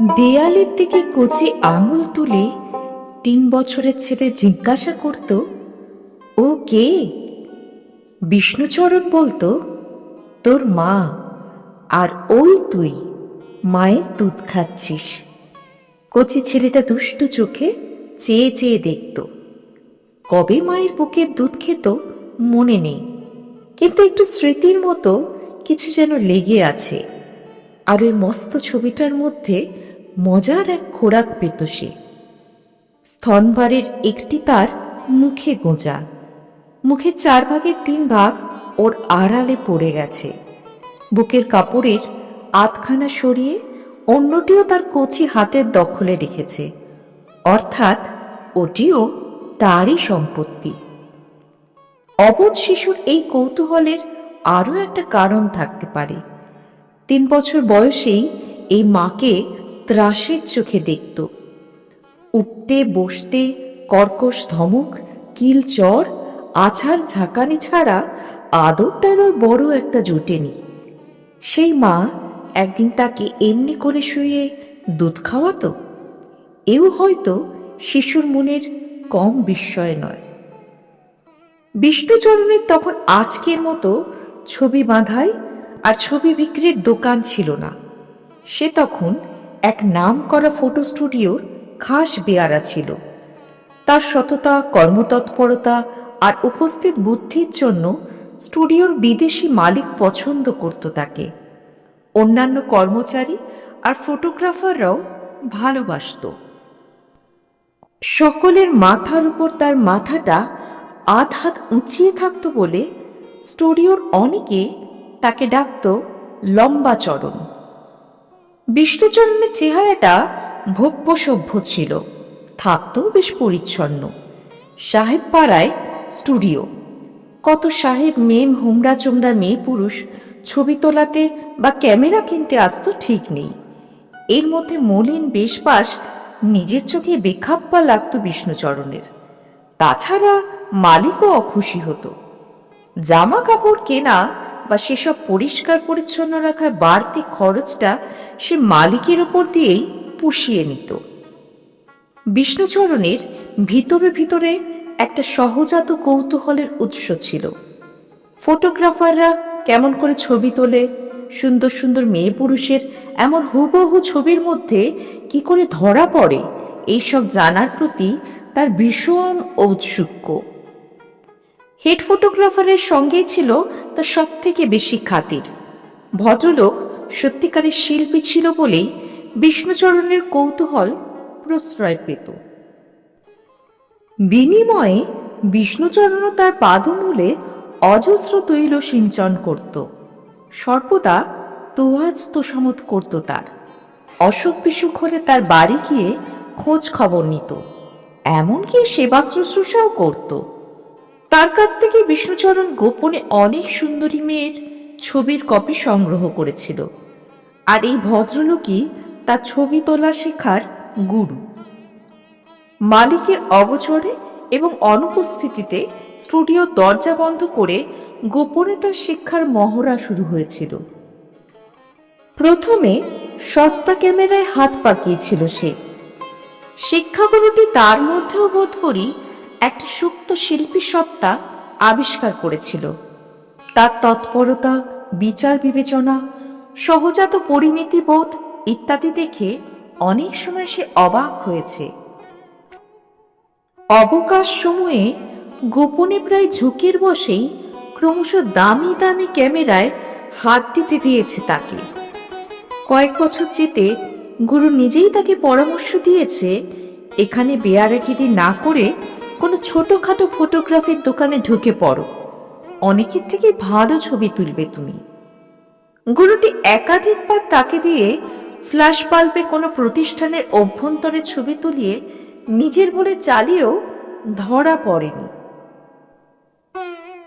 দেয়ালের দিকে কচি আঙুল তুলে তিন বছরের ছেলে জিজ্ঞাসা করত, ও কে? বিষ্ণুচরণ বলতো, তোর মা, আর ওই তুই, মায়ের দুধ খাচ্ছিস। কচি ছেলেটা দুষ্টু চোখে চেয়ে চেয়ে দেখত। কবে মায়ের বুকের দুধ খেত মনে নেই, কিন্তু একটু স্মৃতির মতো কিছু যেন লেগে আছে। আর ওই মস্ত ছবিটার মধ্যে মজার এক খোরাক পেত সে। স্তনবারের একটি তার মুখে গোঁজা। মুখের চার ভাগের তিন ভাগ ওর আড়ালে পড়ে গেছে। বুকের কাপড়ের আধখানা সরিয়ে অন্যটিও তার কচি হাতের দখলে রেখেছে। অর্থাৎ ওটিও তারই সম্পত্তি। অবোধ শিশুর এই কৌতূহলের আরও একটা কারণ থাকতে পারে। তিন বছর বয়সেই এই মাকে ত্রাসের চোখে দেখত। উঠতে, বসতে, কর্কশ ধমক, কিল চর, আছাড় ঝাঁকানি ছাড়া আদর টাদর বড় একটা জোটেনি। সেই মা একদিন তাকে এমনি করে শুয়ে দুধ খাওয়াতো। এও হয়তো শিশুর মনের কম বিস্ময় নয়। বিষ্ণুচরণের তখন আজকের মতো ছবি বাঁধাই আর ছবি বিক্রির দোকান ছিল না। সে তখন এক নাম করা ফটো স্টুডিওর খাস বেয়ারা ছিল। তার সততা, কর্মতৎপরতা আর উপস্থিত বুদ্ধির জন্য স্টুডিওর বিদেশি মালিক পছন্দ করত তাকে। অন্যান্য কর্মচারী আর ফটোগ্রাফাররাও ভালোবাসত। সকলের মাথার উপর তার মাথাটা আধ হাত উঁচিয়ে থাকত বলে স্টুডিওর অনেকে তাকে ডাকত লম্বা চরণ বিষ্ণুচরণের চেহারাটা ভব্য সভ্য ছিল, থাকতেও বেশ পরিচ্ছন্ন। সাহেব পাড়ায় স্টুডিও। কত সাহেব মেম হুমড়া চোমড়া মেয়ে পুরুষ, ছবি তোলাতে বা ক্যামেরা কিনতে আসতো ঠিক নেই। এর মধ্যে মলিন বেশপাস নিজের চোখে বেখাপ্পা লাগতো বিষ্ণুচরণের। তাছাড়া মালিকও অখুশি হতো। জামা কাপড় কেনা বা সেসব পরিষ্কার পরিচ্ছন্ন রাখার বাড়তি খরচটা সে মালিকের ওপর দিয়েই পুষিয়ে নিত। বিষ্ণুচরণের ভিতরে ভিতরে একটা সহজাত কৌতূহলের উৎস ছিল। ফটোগ্রাফাররা কেমন করে ছবি তোলে, সুন্দর সুন্দর মেয়ে পুরুষের এমন হুবহু ছবির মধ্যে কি করে ধরা পড়ে, এইসব জানার প্রতি তার ভীষণ ঔৎসুক্য। হেড ফটোগ্রাফারের সঙ্গেই ছিল তার সব থেকে বেশি খাতির। ভদ্রলোক সত্যিকারের শিল্পী ছিল বলেই বিষ্ণুচরণের কৌতূহল প্রশ্রয় পেত। বিনিময়ে বিষ্ণুচরণও তার পাদমূলে অজস্র তৈল সিঞ্চন করত। সর্বদা তোয়াজ তোষামত করত তার। অসুখ বিসুখ হলে তার বাড়ি গিয়ে খোঁজ খবর নিত। এমনকি সেবা শুশ্রূষাও করত। তার কাছ থেকে বিষ্ণুচরণ গোপনে অনেক সুন্দরী মেয়ের ছবির কপি সংগ্রহ করেছিল। আর এই ভদ্রলোকই তার ছবি তোলা শেখার গুরু। মালিকের অবচরে এবং অনুপস্থিতিতে স্টুডিও দরজা বন্ধ করে গোপনে তার শিক্ষার মহড়া শুরু হয়েছিল। প্রথমে সস্তা ক্যামেরায় হাত পাকিয়েছিল সে। শিক্ষাগুরুটি তার মধ্যেও বোধ করি একটা সুপ্ত শিল্পী সত্তা আবিষ্কার করেছিল। তার তৎপরতা, বিচার বিবেচনা, সহজাত পরিমিতি বোধ ইত্যাদি দেখে অনেক সময় সে অবাক হয়েছে। অবকাশ সময়ে গোপনে প্রায় ঝুঁকির বসেই ক্রমশ দামি দামি ক্যামেরায় হাত দিতে দিয়েছে তাকে। কয়েক বছর যেতে গুরু নিজেই তাকে পরামর্শ দিয়েছে, এখানে বেয়ারাগিরি না করে কোনো ছোটখাটো ফটোগ্রাফির দোকানে ঢুকে পড়ো। অনেকের থেকে ভালো ছবি তুলবে তুমি। গুরুটি একাধিকবার তাকে দিয়ে ফ্ল্যাশ বাল্বে কোনো প্রতিষ্ঠানের অভ্যন্তরে ছবি তুলিয়ে নিজের বলে চালিয়েও ধরা পড়েনি।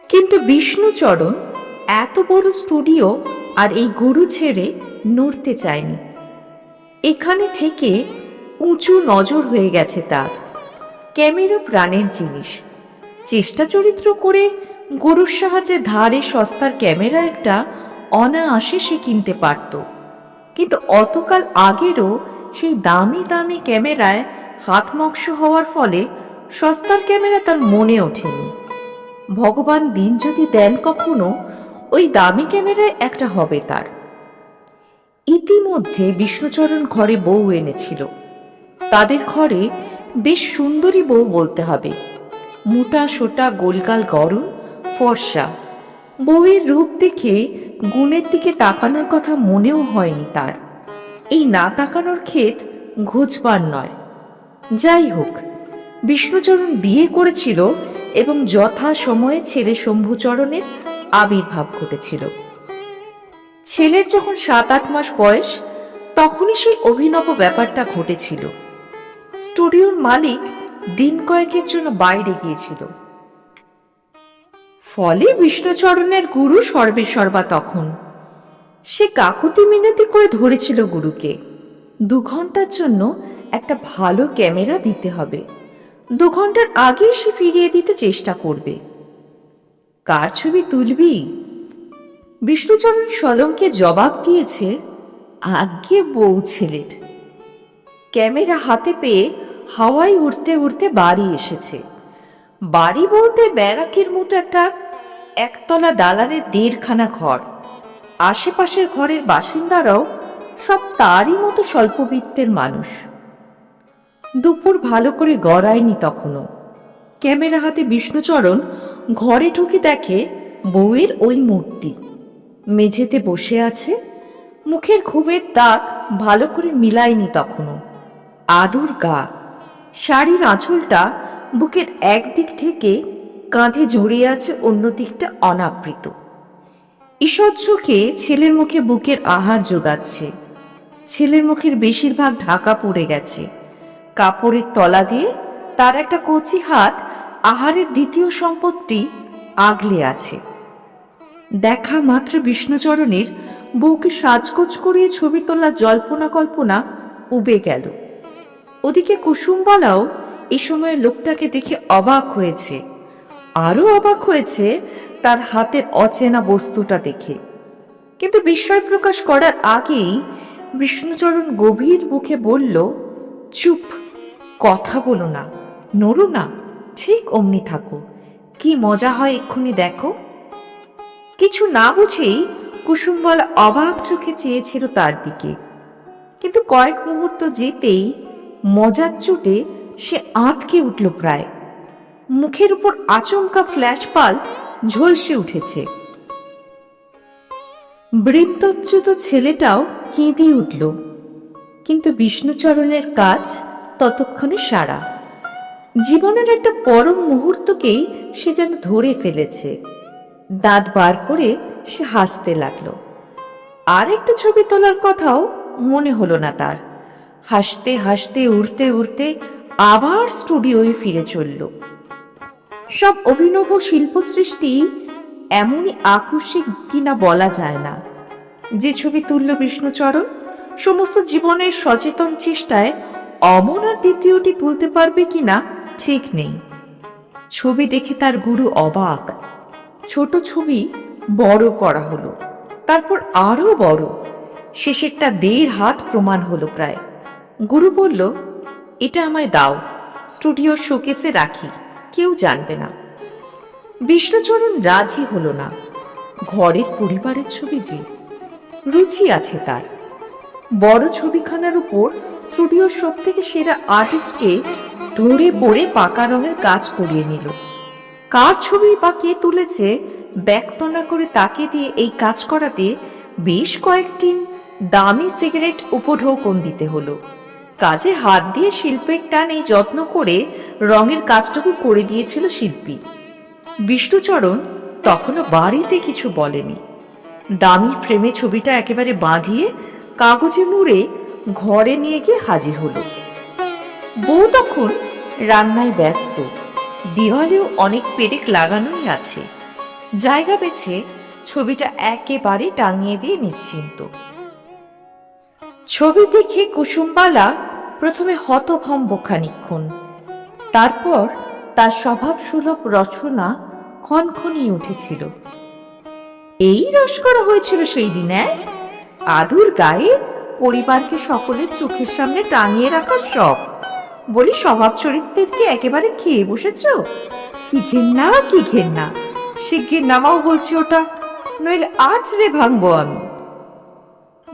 কিন্তু বিষ্ণুচরণ এত বড় স্টুডিও আর এই গুরু ছেড়ে নড়তে চায়নি। এখানে থেকে উঁচু নজর হয়ে গেছে তার। ক্যামেরা প্রাণের জিনিস। চেষ্টা চরিত্র করে গরুর সাহায্যে ধারে সস্তার ক্যামেরা একটা অনায়াসে সে কিনতে পারত। কিন্তু অতকাল আগেরও সেই দামি দামি ক্যামেরায় হাত মক্স হওয়ার ফলে সস্তার ক্যামেরা তার মনে ওঠেনি। ভগবান দিন যদি দেন কখনো, ওই দামি ক্যামেরায় একটা হবে তার। ইতিমধ্যে বিষ্ণুচরণ ঘরে বউ এনেছিল। তাদের ঘরে বেশ সুন্দরী বউ বলতে হবে। মোটা সোটা গোলকাল গরম, ফর্সা। বউয়ের রূপ দেখে গুণের দিকে তাকানোর কথা মনেও হয়নি তার। এই না তাকানোর ক্ষেত ঘুচবার নয়। যাই হোক, বিষ্ণুচরণ বিয়ে করেছিল এবং যথা সময়ে ছেলে শম্ভুচরণের আবির্ভাব ঘটেছিল। ছেলের যখন সাত আট মাস বয়স, তখনই সেই অভিনব ব্যাপারটা ঘটেছিল। স্টুডিওর মালিক দিন কয়েকের জন্য বাইরে গিয়েছিল। ফলে বিষ্ণুচরণের গুরু সর্বেসর্বা তখন। সে কাকুতি মিনতি করে ধরেছিল গুরুকে, দু ঘণ্টার জন্য একটা ভালো ক্যামেরা দিতে হবে। দু ঘণ্টার আগেই সে ফিরিয়ে দিতে চেষ্টা করবে। কার ছবি তুলবি? বিষ্ণুচরণ সলঙ্কে জবাব দিয়েছে, আজ্ঞে বউ ছেলের। ক্যামেরা হাতে পেয়ে হাওয়ায় উড়তে উড়তে বাড়ি এসেছে। বাড়ি বলতে ব্যারাকের মতো একটা একতলা দালানের দেড়খানা ঘর। আশেপাশের ঘরের বাসিন্দারাও সব তারই মতো স্বল্পবিত্তের মানুষ। দুপুর ভালো করে গড়ায়নি তখনও ক্যামেরা হাতে বিষ্ণুচরণ ঘরে ঢুকে দেখে বউয়ের ওই মূর্তি। মেঝেতে বসে আছে, মুখের ঘুমের দাগ ভালো করে মিলায়নি তখনও আদুর গা। শাড়ির আঁচলটা বুকের একদিক থেকে কাঁধে জড়িয়ে আছে অন্য দিকটা অনাবৃত। ঈশ্বর চোখে ছেলের মুখে বুকের আহার যোগাচ্ছে। ছেলের মুখের বেশিরভাগ ঢাকা পড়ে গেছে। কাপড়ের তলা দিয়ে তার একটা কচি হাত আহারের দ্বিতীয় সম্পদটি আগলে আছে। দেখা মাত্র বিষ্ণুচরণের বউকে সাজগোজ করিয়ে ছবি তোলা জল্পনা কল্পনা উবে গেল। ওদিকে কুসুমবালাও এ সময় লোকটাকে দেখে অবাক হয়েছে। আরও অবাক হয়েছে তার হাতের অচেনা বস্তুটা দেখে। কিন্তু বিস্ময় প্রকাশ করার আগেই বিষ্ণুচরণ গভীর মুখে বলল, চুপ, কথা বলো না, নড়ো না, ঠিক অমনি থাকো। কি মজা হয় এক্ষুনি দেখো। কিছু না বুঝেই কুসুমবালা অবাক চোখে চেয়েছিল তার দিকে। কিন্তু কয়েক মুহূর্ত যেতেই মজার চোটে সে আঁতকে উঠল প্রায়। মুখের উপর আচমকা ফ্ল্যাশ পাল ঝলসে উঠেছে। বৃন্তচ্যুত ছেলেটাও কেঁদে উঠল। কিন্তু বিষ্ণুচরণের কাজ ততক্ষণে সারা। জীবনের একটা পরম মুহূর্তকেই সে যেন ধরে ফেলেছে। দাঁত বার করে সে হাসতে লাগল। আর একটা ছবি তোলার কথাও মনে হলো না তার। হাসতে হাসতে, উড়তে উড়তে আবার স্টুডিওয়ে ফিরে চলল। সব অভিনব শিল্প সৃষ্টি এমনই আকস্মিক কিনা বলা যায় না। যে ছবি তুলল বিষ্ণুচরণ, সমস্ত জীবনের সচেতন চেষ্টায় অমন আর দ্বিতীয়টি তুলতে পারবে কিনা ঠিক নেই। ছবি দেখে তার গুরু অবাক। ছোট ছবি বড় করা হলো, তারপর আরও বড়। শেষেরটা দেড় হাত প্রমাণ হলো প্রায়। গুরু বলল, এটা আমায় দাও, স্টুডিওর শোকেসে রাখি, কেউ জানবে না। বিষ্ণুচরণ রাজি হলো না। ঘরের পরিবারের ছবি যে, রুচি আছে তার। বড় ছবিখানার উপর স্টুডিওর সব থেকে সেরা আর্টিস্টকে ধরে পড়ে পাকা রঙের কাজ করিয়ে নিল। কার ছবি বা কে তুলেছে, ব্যাকতনা করে তাকে দিয়ে এই কাজ করাতে বেশ কয়েকটি দামি সিগারেট উপঢৌকন দিতে হলো। কাজে হাত দিয়ে শিল্পের টানে যত্ন করে রঙের কাজটুকু করে দিয়েছিল শিল্পী। বিষ্ণুচরণ তখনও বাড়িতে কিছু বলেনি। দামি ফ্রেমে ছবিটা একেবারে বাঁধিয়ে কাগজে মুড়ে ঘরে নিয়ে গিয়ে হাজির হলো। বউ তখন রান্নায় ব্যস্ত। দেওয়ালেও অনেক পেরেক লাগানোই আছে। জায়গা বেছে ছবিটা একেবারে টাঙিয়ে দিয়ে নিশ্চিন্ত। ছবি দেখে কুসুমবালা প্রথমে হতভম্ব খানিক্ষণ তারপর তার স্বভাব সুলভ রচনা ক্ষণক্ষণিয়ে উঠেছিল। এই রস করা হয়েছিল সেই দিন? আদুর গায়ে পরিবারকে সকলের চোখের সামনে টাঙিয়ে রাখার শখ। বলি স্বভাব চরিত্রের কি একেবারে খেয়ে বসেছ? কি ঘেন্না কি ঘেন্না। শিগগির নামাও বলছি ওটা। নইলে আজ রে ভাঙবো আমি।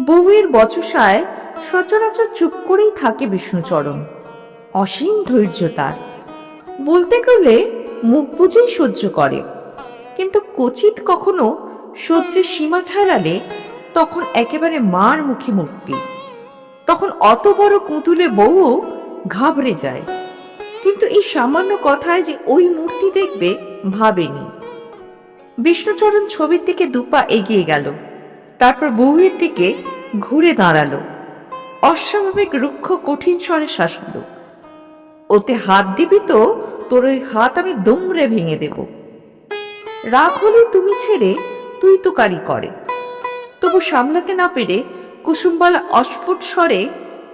বউয়ের বচসায় সচরাচর চুপ করেই থাকে বিষ্ণুচরণ। অসীম ধৈর্য তার। বলতে গেলে মুখ বুঝেই সহ্য করে। কিন্তু কচিত কখনো সহ্যের সীমা ছাড়ালে তখন একেবারে মার মুখে মূর্তি তখন অত বড় কুতুলে বউও ঘাবড়ে যায়। কিন্তু এই সামান্য কথায় যে ওই মূর্তি দেখবে, ভাবেনি। বিষ্ণুচরণ ছবির দিকে দুপা এগিয়ে গেল। তারপর বউয়ের দিকে ঘুরে দাঁড়াল। অস্বাভাবিক রুক্ষ কঠিন স্বরে শাসালো ওতে হাত দিবি তো, তোর ওই হাত আমি দুমড়ে ভেঙে দেব। রাগ হলে তুমি ছেড়ে, তুই তো কারি করে। তবু সামলাতে না পেরে কুসুমবালা অস্ফুট স্বরে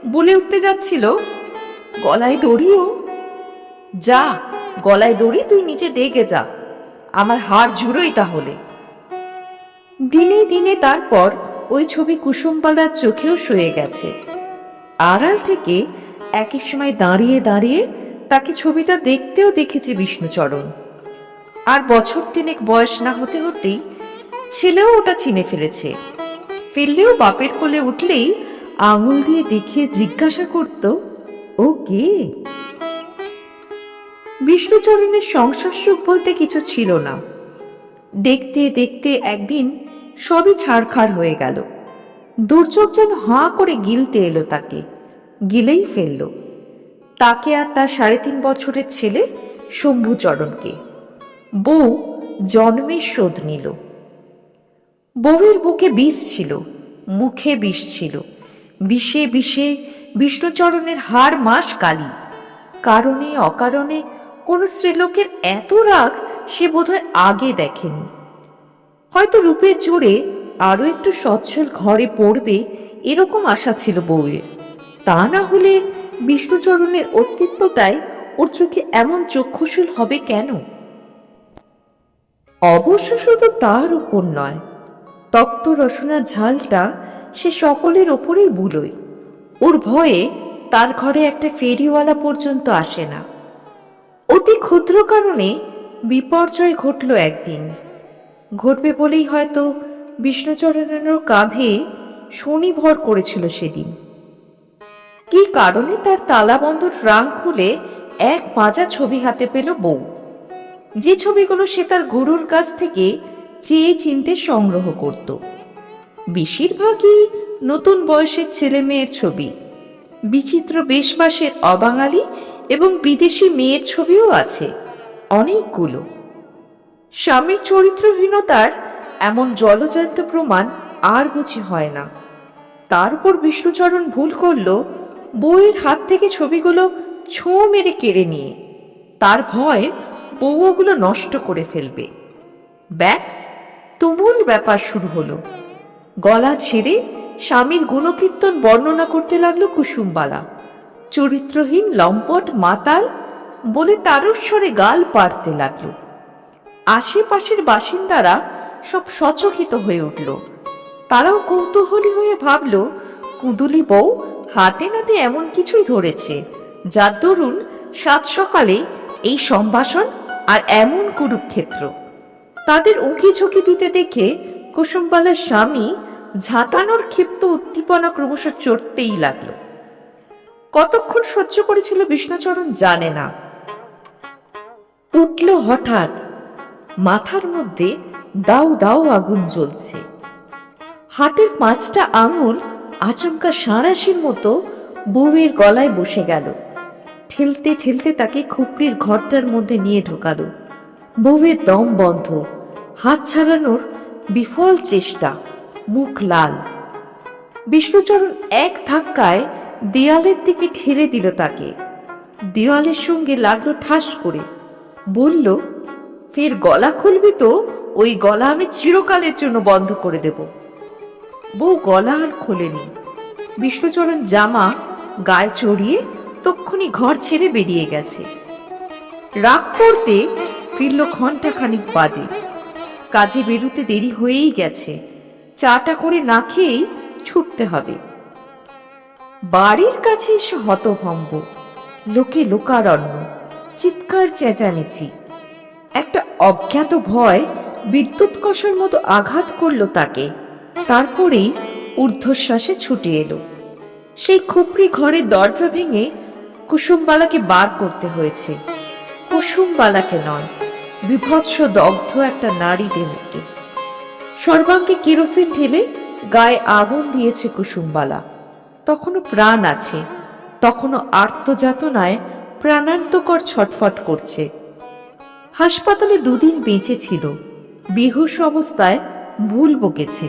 বলে উঠতে যাচ্ছিল, গলায় দড়িও? যা, গলায় দড়ি তুই নিচে দেখে যা, আমার হাড় জুড়োই তাহলে। দিনে দিনে তারপর ওই ছবি কুসুমবালার চোখেও শুয়ে গেছে। আড়াল থেকে একই সময় দাঁড়িয়ে দাঁড়িয়ে তাকে ছবিটা দেখতেও দেখেছে বিষ্ণুচরণ। আর বছর তিনেক বয়স না হতে হতেই ছেলেও ওটা চিনে ফেলেছে। ফেললেও বাপের কোলে উঠলেই আঙুল দিয়ে দেখিয়ে জিজ্ঞাসা করত, ও কে? বিষ্ণুচরণের সংসার সুখ বলতে কিছু ছিল না। দেখতে দেখতে একদিন সবই ছাড়খাড় হয়ে গেল। দুর্যোগ যেন হাঁ করে গিলতে এলো তাকে, গিলেই ফেলল। তাকে আর তার সাড়ে তিন বছরের ছেলে শম্ভুচরণকে বউ জন্মের শোধ নিল। বউয়ের বুকে বিষ ছিল, মুখে বিষ ছিল। বিষে বিষে বিষ্ণুচরণের হাড় মাস কালি। কারণে অকারণে কোন স্ত্রীলোকের এত রাগ সে বোধহয় আগে দেখেনি। হয়তো রূপের জোরে আরও একটু সচ্ছল ঘরে পড়বে এরকম আশা ছিল বউয়ের। তা না হলে বিষ্ণুচরণের অস্তিত্বটাই ওর চোখে এমন চক্ষুশীল হবে কেন? অবশ্য শুধু তার উপর নয়, তক্ত রসনার ঝালটা সে সকলের ওপরেই বুলোয়। ওর ভয়ে তার ঘরে একটা ফেরিওয়ালা পর্যন্ত আসে না। অতি ক্ষুদ্র কারণে বিপর্যয় ঘটল একদিন। ঘটবে বলেই হয়তো বিষ্ণুচরণের কাঁধে শনি ভর করেছিল সেদিন। কি কারণে তার তালাবন্ধ ট্রাঙ্ক খুলে এক মাজা ছবি হাতে পেল বউ? যে ছবিগুলো সে তার গুরুর কাছ থেকে চেয়ে চিনতে সংগ্রহ করত। বেশিরভাগই নতুন বয়সের ছেলে মেয়ের ছবি। বিচিত্র বেশবাসের অবাঙালি এবং বিদেশি মেয়ের ছবিও আছে, অনেকগুলো। স্বামীর চরিত্রহীনতার এমন জলজান্ত প্রমাণ আর বুঝি হয় না। তার উপর বিষ্ণুচরণ ভুল করল, বউয়ের হাত থেকে ছবিগুলো ছোঁ মেরে কেড়ে নিয়ে। তার ভয় বউ ওগুলো নষ্ট করে ফেলবে। ব্যাস, তুমুল ব্যাপার শুরু হলো। গলা ছেড়ে স্বামীর গুণকীর্তন বর্ণনা করতে লাগল কুসুমবালা। চরিত্রহীন, লম্পট, মাতাল বলে তারস্বরে গাল পাড়তে লাগল। আশেপাশের বাসিন্দারা সব সচকিত হয়ে উঠল। তারাও কৌতূহলী হয়ে ভাবল, কুদুলি বউ হাতে নাতে এমন কিছুই ধরেছে, যার দরুন সাত সকালে এই সম্ভাষণ আর এমন কুরুক্ষেত্র। তাদের উঁকি ঝুঁকি দিতে দেখে কুসুমবালার স্বামী ঝাঁটানোর ক্ষিপ্ত উদ্দীপনা ক্রমশ চড়তেই লাগল। কতক্ষণ সহ্য করেছিল বিষ্ণুচরণ জানে না। উঠল হঠাৎ, মাথার মধ্যে দাউ দাউ আগুন জ্বলছে। হাতের পাঁচটা আঙুল আচমকা সাঁড়াশির মতো বউয়ের গলায় বসে গেল। ঠেলতে ঠেলতে তাকে খুপড়ির ঘরটার মধ্যে নিয়ে ঢোকালো। বউয়ের দম বন্ধ, হাত ছাড়ানোর বিফল চেষ্টা, মুখ লাল। বিষ্ণুচরণ এক ধাক্কায় দেয়ালের দিকে ঠেলে দিল তাকে। দেওয়ালের সঙ্গে লাগল ঠাস করে। বলল, ফের গলা খুলবি তো? ওই গলা আমি চিরকালের জন্য বন্ধ করে দেব। বউ গলা আর খোলেনি। বিষ্ণুচরণ জামা, গায়ে চড়িয়ে তক্ষুনি ঘর ছেড়ে বেরিয়ে গেছে। রাগ করতে ফিরল ঘণ্টা খানিক বাদে। কাজে বেরোতে দেরি হয়েই গেছে। চাটা করে না খেয়েই ছুটতে হবে। বাড়ির কাছে এসে হতভম্ব। লোকে লোকারণ্য। চিৎকার চেঁচামেচি। একটা অজ্ঞাত ভয় বিদ্যুৎ কষার মতো আঘাত করল তাকে। তারপরেই ঊর্ধ্বশ্বাসে ছুটে এলো। সেই খুপড়ি ঘরের দরজা ভেঙে কুসুমবালাকে বার করতে হয়েছে। কুসুমবালাকে নয়, বিভৎস দগ্ধ একটা নারী দেহকে। সর্বাঙ্গে কেরোসিন ঢেলে গায়ে আগুন দিয়েছে কুসুমবালা। তখনও প্রাণ আছে, তখনও আর্তযাতনায় প্রাণান্তকর ছটফট করছে। হাসপাতালে দুদিন বেঁচে ছিল। বেহুশ অবস্থায় ভুল বকেছে।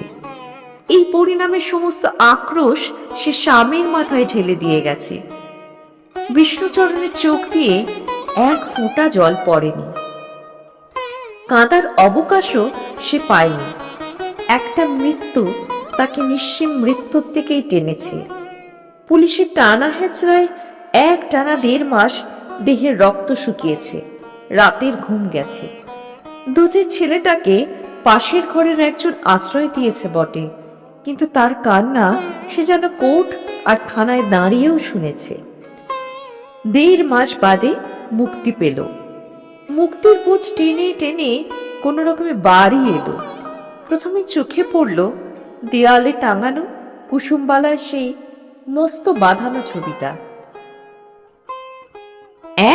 এই পরিণামের সমস্ত আক্রোশ সে স্বামীর মাথায় ঢেলে দিয়ে গেছে। বিষ্ণুচরণের চোখ দিয়ে এক ফোঁটা জল পড়েনি। কাঁদার অবকাশও সে পায়নি। একটা মৃত্যু তাকে নিশ্চিম মৃত্যুর দিকেই টেনেছে। পুলিশের টানা হেঁচড়ায় এক টানা দেড় মাস দেহের রক্ত শুকিয়েছে। রাতের ঘুম গেছে। দুধের ছেলেটাকে পাশের ঘরের একজন আশ্রয় দিয়েছে বটে, কিন্তু তার কান্না সে যেন কোর্ট আর থানায় দাঁড়িয়েও শুনেছে। দেড় মাস বাদে মুক্তি পেল। মুক্তির বোঝ টেনে টেনে কোনো রকমে বাড়ি এলো। প্রথমে চোখে পড়ল দেয়ালে টাঙানো কুসুমবালার সেই মস্ত বাঁধানো ছবিটা।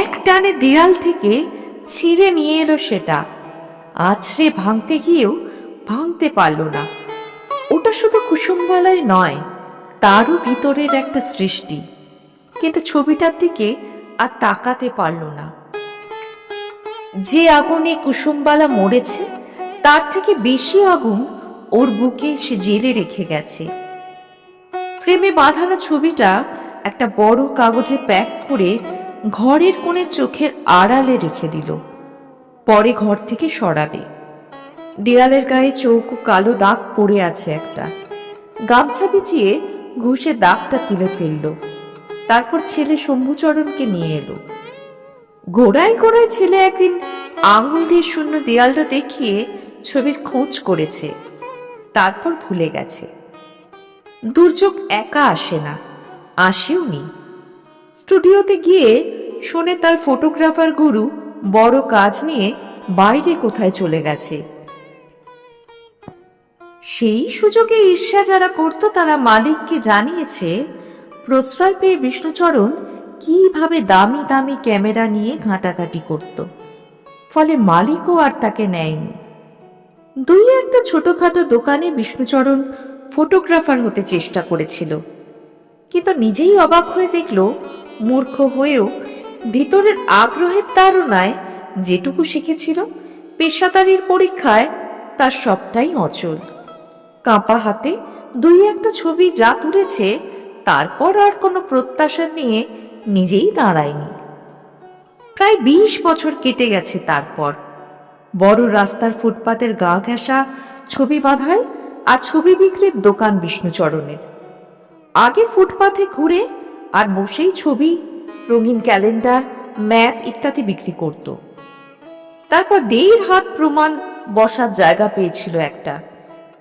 এক টানে দেয়াল থেকে ছিঁড়ে নিয়ে এলো সেটা। আছড়ে ভাঙতে গিয়েও ভাঙতে পারল না। ওটা শুধু কুসুমবালায় নয়, তারও ভিতরের একটা সৃষ্টি। কিন্তু ছবিটার দিকে আর তাকাতে পারল না। যে আগুনে কুসুমবালা মরেছে, তার থেকে বেশি আগুন ওর বুকে সে জেলে রেখে গেছে। ফ্রেমে বাঁধানো ছবিটা একটা বড় কাগজে প্যাক করে ঘরের কোণে চোখের আড়ালে রেখে দিল। পরে ঘর থেকে সরাবে। দেয়ালের গায়ে চৌকো কালো দাগ পড়ে আছে একটা। গামছা বিছিয়ে ঘুষে দাগটা তুলে ফেলল। তারপর ছেলে শম্ভুচরণকে নিয়ে এলো। গোড়ায় গোড়ায় ছেলে একদিন আঙুল দিয়ে শূন্য দেয়ালটা দেখিয়ে ছবির খোঁজ করেছে। তারপর ভুলে গেছে। দুর্যোগ একা আসে না আসেও নি স্টুডিওতে গিয়ে শোনে তার ফটোগ্রাফার গুরু বড় কাজ নিয়ে বাইরে কোথায় চলে গেছে। সেই সুযোগে ঈর্ষা যারা করত, তারা মালিককে জানিয়েছে, প্রশ্রয় পেয়ে বিষ্ণুচরণ কীভাবে দামি দামি ক্যামেরা নিয়ে ঘাঁটাঘাঁটি করত। ফলে মালিকও আর তাকে নেয়নি। দুই একটা ছোটখাটো দোকানে বিষ্ণুচরণ ফটোগ্রাফার হতে চেষ্টা করেছিল। কিন্তু নিজেই অবাক হয়ে দেখল, মূর্খ হয়েও ভিতরের আগ্রহের তাড়নায় যেটুকু শিখেছিল, পেশাদারির পরীক্ষায় তার সবটাই অচল। কাঁপা হাতে দুই একটা ছবি যা তুলেছে, তারপর আর কোনো প্রত্যাশা নিয়ে নিজেই দাঁড়ায়নি। প্রায় বিশ বছর কেটে গেছে তারপর। বড় রাস্তার ফুটপাতের গা ঘেঁষা ছবি বাঁধায় আর ছবি বিক্রির দোকান বিষ্ণুচরণের। আগে ফুটপাথে ঘুরে আর বসেই ছবি রঙিন ক্যালেন্ডার, ম্যাপ ইত্যাদি বিক্রি করত। তারপর দেড় হাত প্রমাণ বসার জায়গা পেয়েছিল একটা।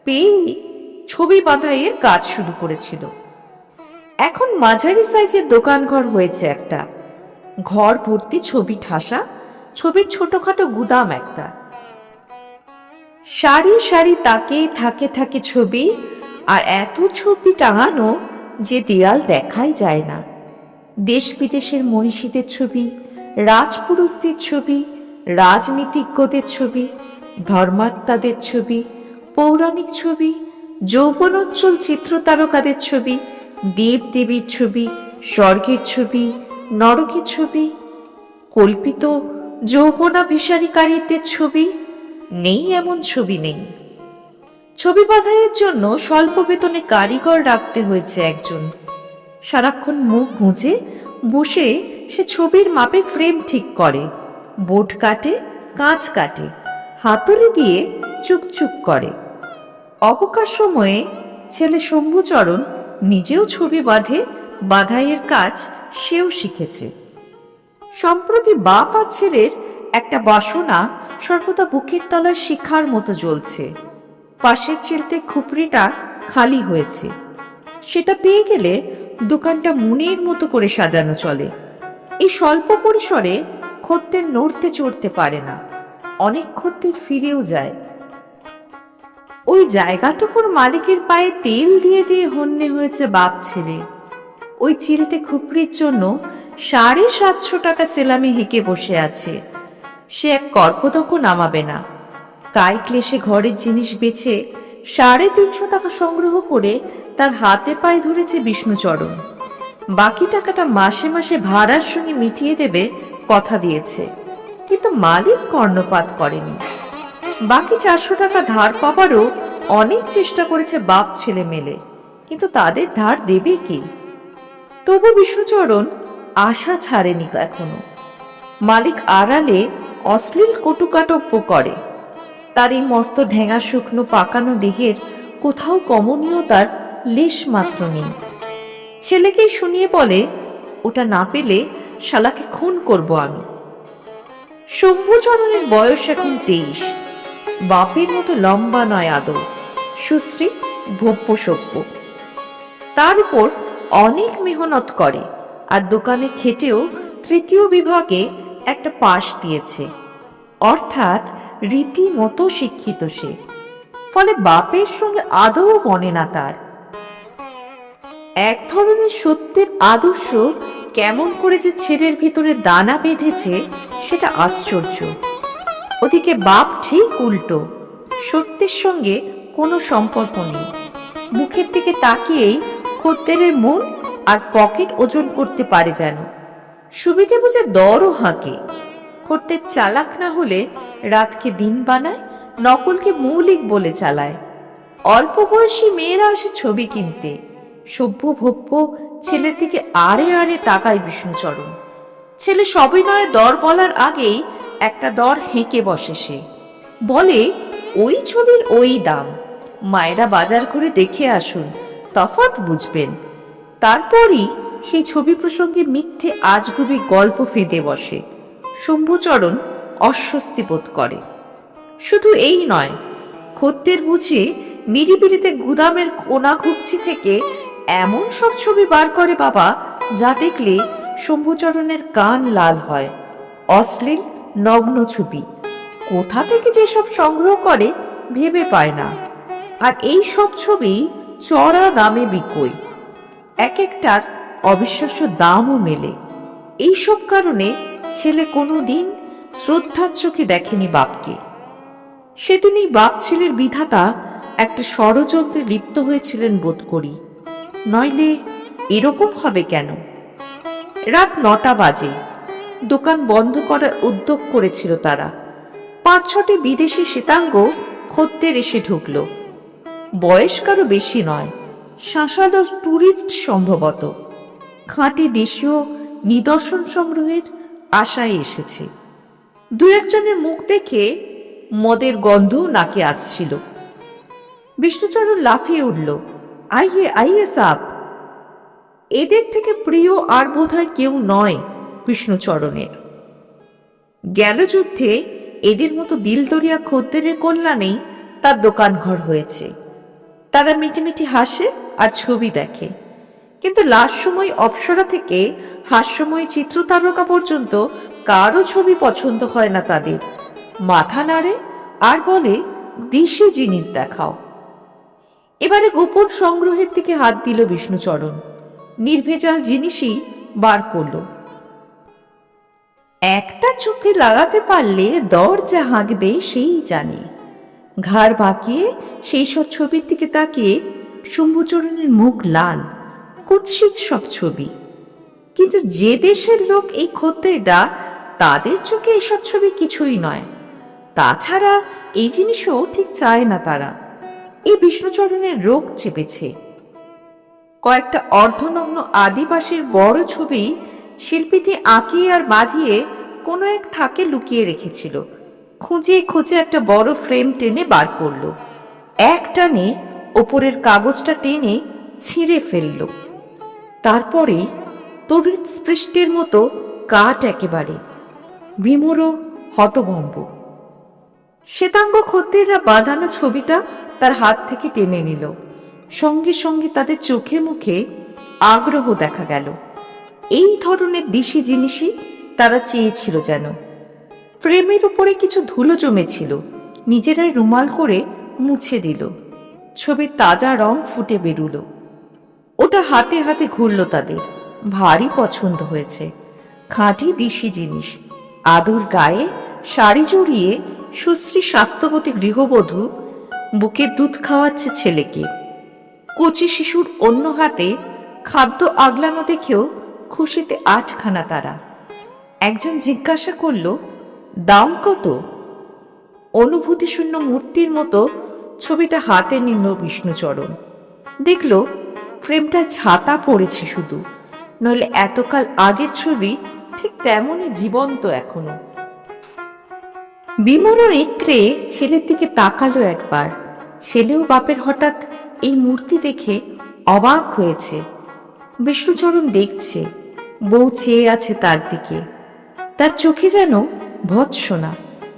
পেয়ে ছবি বাঁধাইয়ের কাজ শুরু করেছিল। এখন মাঝারি সাইজের দোকানঘর হয়েছে একটা। ঘর ভর্তি ছবি ঠাসা, ছবির ছোটখাটো গুদাম একটা। সারি সারি তাকে থাকে থাকে ছবি, আর এত ছবি টাঙানো যে দেয়াল দেখাই যায় না। দেশ বিদেশের মনীষীদের ছবি, রাজপুরুষদের ছবি, রাজনীতিজ্ঞদের ছবি, ধর্মাত্মাদের ছবি, পৌরাণিক ছবি, যৌবনোজ্জ্বল চিত্রতারকাদের ছবি দেব দেবীর ছবি, স্বর্গের ছবি, নরকের ছবি, কল্পিত যৌবনাভিসারীকারীদের ছবি? নেই, এমন ছবি নেই। ছবি বাধাইয়ের জন্য স্বল্প বেতনে কারিগর রাখতে হয়েছে একজন। সারাক্ষণ মুখ গুঁজে বসে সে ছবির মাপে ফ্রেম ঠিক করে। বোট কাটে, কাঁচ কাটে হাতুড়ি দিয়ে চুকচুক করে। অবকাশ সময়ে ছেলে শম্ভুচরণ নিজেও ছবি বাঁধে, বাধাইয়ের কাজ সেও শিখেছে। সম্প্রতি বাপ আর ছেলের একটা বাসনা সর্বদা বুকের তলায় শিখার মতো জ্বলছে। পাশের চিলতে খুপড়িটা খালি হয়েছে। সেটা পেয়ে গেলে দোকানটা মনের মতো করে সাজানো চলে। এই স্বল্প পরিসরে খদ্দের নড়তে চড়তে পারে না। অনেক খদ্দের ফিরেও যায়। ওই জায়গাটুকুর মালিকের পায়ে তেল দিয়ে দিয়ে হন্যে হয়েছে বাপ ছেলে। ওই চিলতে খুপড়ির জন্য সাড়ে সাতশো টাকা সেলামে হেঁকে বসে আছে। সে এক কর্পদকও নামাবে না। কায় ক্লেশে ঘরের জিনিস বেছে সাড়ে তিনশো টাকা সংগ্রহ করে তার হাতে পায়ে ধরেছে বিষ্ণুচরণ বাকি টাকাটা মাসে মাসে ভাড়ার সঙ্গে মিটিয়ে দেবে কথা দিয়েছে। কিন্তু মালিক কর্ণপাত করেনি। বাকি চারশো টাকা ধার পাবারও অনেক চেষ্টা করেছে বাপ ছেলে মেলে। কিন্তু তাদের ধার দেবে কি? তবু বিষ্ণুচরণ আশা ছাড়েনি এখনও। মালিক আড়ালে অশ্লীল কটুকাটব্য করে। তার এই মস্ত ঢেঙা শুকনো পাকানো দেহের কোথাও কমনীয়তার লেশ মাত্র নেই। ছেলেকে শুনিয়ে বলে, ওটা না পেলে শালাকে খুন করব আমি। শম্ভুচরণের বয়স এখন তেইশ। বাপের মতো লম্বা নয় আদৌ। সুশ্রী, ভব্য সভ্য। তার উপর অনেক মেহনত করে আর দোকানে খেটেও তৃতীয় বিভাগে একটা পাশ দিয়েছে। অর্থাৎ রীতিমতো শিক্ষিত সে। ফলে বাপের সঙ্গে আদৌ বনে না তার। এক ধরনের সত্যের আদর্শ কেমন করে যে ছেলের ভিতরে দানা বেঁধেছে, সেটা আশ্চর্য। ওদিকে বাপ ঠিক উল্টো। সত্যের সঙ্গে কোনো সম্পর্ক নেই। মুখের দিকে তাকিয়েই খদ্দেরের মন আর পকেট ওজন করতে পারে যেন। সুবিধে বুঝে দরও হাঁকে। খদ্দের চালাক না হলে রাতকে দিন বানায়, নকলকে মৌলিক বলে চালায়। অল্প বয়সী মেয়েরা আসে ছবি কিনতে। সভ্য ভব্য, ছেলের দিকে আড়ে আড়ে তাকায় বিষ্ণুচরণ। ছেলে সবিনয়ে দর বলার আগেই একটা দর হেঁকে বসে সে। বলে, ওই ছবির ওই দাম। মায়েরা বাজার করে দেখে আসুন, তফাৎ বুঝবেন। তারপরই সেই ছবি প্রসঙ্গে মিথ্যে আজগুবি গল্প ফেঁদে বসে। শম্ভুচরণ অস্বস্তি বোধ করে। শুধু এই নয়, খদ্দের বুঝে নিরিবিলিতে গুদামের কোনা ঘুপচি থেকে এমন সব ছবি বার করে বাবা, যা দেখলে শম্ভুচরণের কান লাল হয়। অশ্লীল, নগ্ন ছবি। কোথা থেকে যেসব সংগ্রহ করে, ভেবে পায় না। আর এই সব ছবি চড়া দামে বিকোয় এক একটার অবিশ্বাস্য দামও মেলে। এই সব কারণে ছেলে কোনো দিন শ্রদ্ধার চোখে দেখেনি বাপকে। সেদিনই বাপ ছেলের বিধাতা একটা ষড়যন্ত্রে লিপ্ত হয়েছিলেন বোধ করি। নইলে এরকম হবে কেন? রাত নটা বাজে। দোকান বন্ধ করার উদ্যোগ করেছিল তারা। পাঁচ ছটি বিদেশি শ্বেতাঙ্গ খদ্দের এসে ঢুকল। বয়স কারও বেশি নয় শাঁসাদশ ট্যুরিস্ট সম্ভবত। খাঁটি দেশীয় নিদর্শন সংগ্রহের আশায় এসেছে। দু একজনের মুখ দেখে মদের গন্ধও নাকে আসছিল। বিষ্ণুচরণ লাফিয়ে উঠল। আইয়ে আইয়ে সাপ। এদের থেকে প্রিয় আর বোধহয় কেউ নয় বিষ্ণুচরণের গেল যুদ্ধে এদের মতো দিলদরিয়া খদ্দেরের কল্যাণেই তার দোকান ঘর হয়েছে। তারা মিটিমিটি হাসে আর ছবি দেখে। কিন্তু লাস্ট সময় অপসরা থেকে হাস্যময় চিত্রতারকা পর্যন্ত কারও ছবি পছন্দ হয় না তাদের। মাথা নাড়ে আর বলে, দেশি জিনিস দেখাও। এবারে গোপন সংগ্রহের দিকে হাত দিল বিষ্ণুচরণ। নির্ভেজাল জিনিসই বার করল। একটা চোখে লাগাতে পারলে দরজা হাঁকবে সেই জানে। ঘাড় বাঁকিয়ে সেই সব ছবির দিকে তাকিয়ে শম্ভুচরণের মুখ লাল, কুৎসিত সব ছবি। কিন্তু যে দেশের লোক এই খদ্দেররা, তাদের চোখে এইসব ছবি কিছুই নয়। তাছাড়া এই জিনিসও ঠিক চায় না তারা। এই বিষ্ণুচরণের রোগ চেপেছে। কয়েকটা অর্ধনগ্ন আদিবাসীর বড় ছবি শিল্পীটি আঁকিয়ে আর বাঁধিয়ে কোনো এক থাকে লুকিয়ে রেখেছিল। খুঁজে খুঁজে একটা বড় ফ্রেম টেনে বার করল। এক টানে ওপরের কাগজটা টেনে ছিঁড়ে ফেলল। তারপরে তড়িৎ স্পৃষ্টের মতো কাঠ একেবারে। বিমূঢ় হতভম্ব। শ্বেতাঙ্গ খদ্দেররা বাঁধানো ছবিটা তার হাত থেকে টেনে নিল। সঙ্গে সঙ্গে তাদের চোখে মুখে আগ্রহ দেখা গেল। এই ধরনের দিশি জিনিসই তারা চেয়েছিল যেন। ফ্রেমের উপরে কিছু ধুলো জমেছিল। নিজেরাই রুমাল করে মুছে দিল। ছবির তাজা রং ফুটে বেরুলো। ওটা হাতে হাতে ঘুরল তাদের। ভারী পছন্দ হয়েছে। খাঁটি দিশি জিনিস। আদুর গায়ে শাড়ি জড়িয়ে সুশ্রী স্বাস্থ্যবতী গৃহবধূ বুকের দুধ খাওয়াচ্ছে ছেলেকে। কচি শিশুর অন্য হাতে খাদ্য আগলানো দেখেও খুশিতে আটখানা তারা। একজন জিজ্ঞাসা করল, দাম কত? অনুভূতিশূন্য মূর্তির মতো ছবিটা হাতে নিল বিষ্ণুচরণ। দেখল, ফ্রেমটা ছাতা পড়েছে শুধু। নইলে এতকাল আগের ছবি ঠিক তেমনই জীবন্ত এখনও। বিমরণ একরে ছেলের দিকে তাকালো একবার। ছেলেও বাপের হঠাৎ এই মূর্তি দেখে অবাক হয়েছে। বিষ্ণুচরণ দেখছে, বউ চেয়ে আছে তার দিকে। তার চোখে যেন ভৎসনা,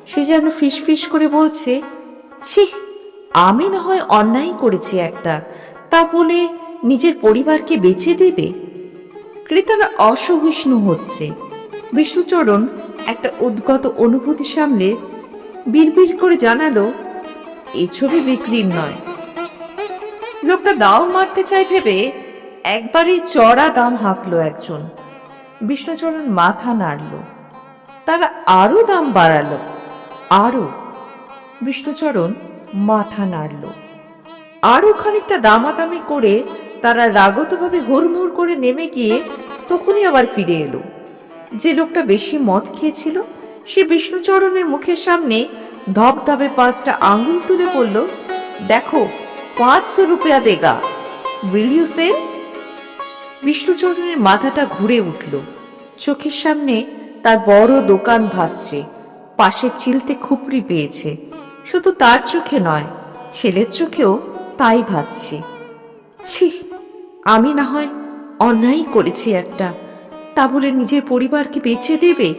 সে যেন ফিসফিস করে বলছে, ছি, আমি না হয় অন্যায় করেছি একটা, তা বলে নিজের পরিবারকে বেঁচে দেবে? ক্রেতারা অসহিষ্ণু হচ্ছে। বিষ্ণুচরণ একটা উদ্গত অনুভূতি সামলে বিড়বিড় করে জানালো, এ ছবি বিক্রির নয়। লোকটা দাও মারতে চাই ভেবে একবারই চড়া দাম হাঁকলো একজন। বিষ্ণুচরণ মাথা নাড়ল। তারা আরও দাম বাড়ালো। আরও। বিষ্ণুচরণ মাথা নাড়ল। আরও খানিকটা দামাদামি করে তারা রাগতভাবে হুড়মুড় করে নেমে গিয়ে তখনই আবার ফিরে এলো। যে লোকটা বেশি মদ খেয়েছিল সে বিষ্ণুচরণের মুখের সামনে ধবধবে পাঁচটা আঙ্গুল তুলে বলল, দেখো পাঁচশো রুপিয়া দেগা। উইল ইউ সেল বিষ্ণুচরণের মাথাটা ঘুরে উঠল। চোখের সামনে তার বড় দোকান ভাসছে। পাশে চিলতে খুপড়ি পেয়েছে। শুধু তার চোখে নয়, ছেলের চোখেও তাই ভাসছে। ছি, আমি না হয় অন্যায় করেছি একটা। তা বলে নিজের পরিবারকে বেঁচে দেবে?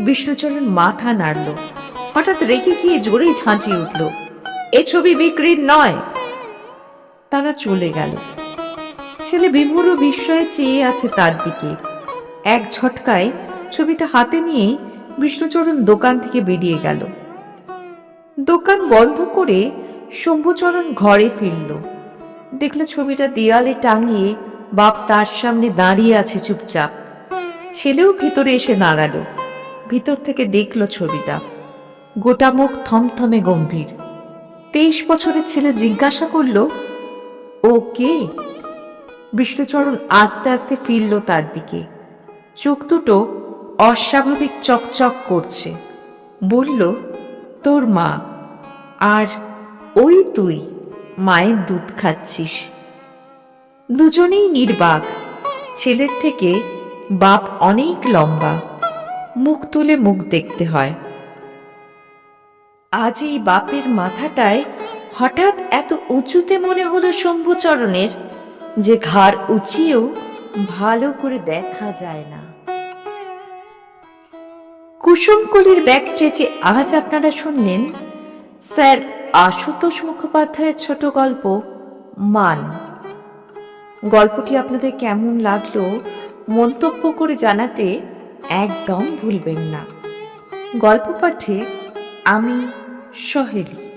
বিষ্ণুচরণ মাথা নাড়ল। হঠাৎ রেগে গিয়ে জোরেই ঝাঁঝিয়ে উঠল, এ ছবি বিক্রির নয়। তারা চলে গেল। ছেলে বিমূঢ় বিস্ময়ে চেয়ে আছে তার দিকে। এক ঝটকায় ছবিটা হাতে নিয়ে বিষ্ণুচরণ দোকান থেকে বেরিয়ে গেল। দোকান বন্ধ করে শম্ভুচরণ ঘরে ফিরল। দেখল ছবিটা দেয়ালে টাঙিয়ে বাপ তার সামনে দাঁড়িয়ে আছে চুপচাপ। ছেলেও ভিতরে এসে দাঁড়াল। ভিতর থেকে দেখল ছবিটা। গোটা মুখ থমথমে গম্ভীর। তেইশ বছরের ছেলে জিজ্ঞাসা করল, ও কে? বিষ্ণুচরণ আস্তে আস্তে ফিরল তার দিকে। চোখ দুটো অস্বাভাবিক চকচক করছে। বলল, তোর মা, আর ওই তুই মায়ের দুধ খাচ্ছিস। দুজনেই নির্বাক। ছেলের থেকে বাপ অনেক লম্বা। মুখ তুলে মুখ দেখতে হয়। আজ এই বাপের মাথাটায় হঠাৎ এত উঁচুতে মনে হলো শম্ভুচরণের যে ঘাড় উঁচিয়েও ভালো করে দেখা যায় না। কুসুমকলির ব্যাক স্টেজে আজ আপনারা শুনলেন স্যার আশুতোষ মুখোপাধ্যায়ের ছোট গল্প, মান। গল্পটি আপনাদের কেমন লাগল মন্তব্য করে জানাতে একদম ভুলবেন না। গল্প পাঠে আমি সহেলি।